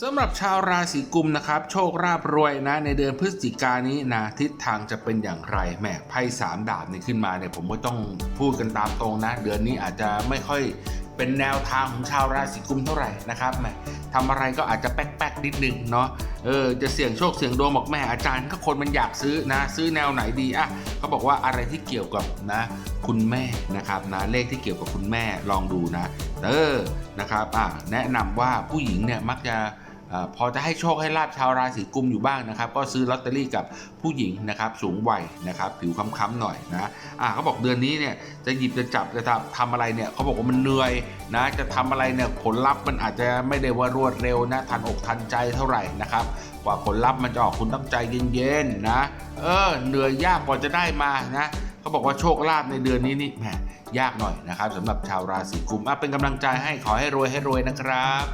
สำหรับชาวราศีกุมนะครับ โชคราบรวยนะ ในเดือนพฤศจิกานนี้นะทิศทางจะเป็นอย่างไรแหมไพ่สามดาบนี่ขึ้นมาเนี่ยผมก็ต้องพูดกันตามตรงนะ เดือนนี้อาจจะไม่ค่อยเป็นแนวทางของชาวราศีกุมเท่าไหร่นะครับแหมทำอะไรก็อาจจะแป๊กๆนิดนึงเนาะเออจะเสี่ยงโชคเสี่ยงดวงบอกแม่อาจารย์ก็คนมันอยากซื้อนะ ซื้อแนวไหนดีอะเขาบอกว่าอะไรที่เกี่ยวกับนะ คุณแม่นะครับนะเลขที่เกี่ยวกับคุณแม่ลองดูนะ เออนะครับแนะนำว่าผู้หญิงเนี่ยมักจะอพอจะให้โชคให้ลาบชาวราศีกุมอยู่บ้างนะครับ ก็ซื้อลอตเตอรี่กับผู้หญิงนะครับ สูงวัยนะครับ ผิวค้ำๆหน่อยนะอะเขาบอกเดือนนี้เนี่ยจะหยิบจะจับจะทำทำอะไรเนี่ยเขาบอกว่ามันเหนื่อยนะจะทำอะไรเนี่ยผลลัพธ์มันอาจจะไม่ได้ว่ารวดเร็วนะทันอกทันใจเท่าไหร่นะครับ กว่าผลลัพธ์มันจะออกคุณต้องใจเย็นๆนะเออเหนื่อยยากกว่าจะได้มานะ เขาบอกว่าโชคลาภในเดือนนี้นี่แหมยากหน่อยนะครับสำหรับชาวราศีกุมอะเป็นกำลังใจให้ขอให้รวยให้รวยนะครับ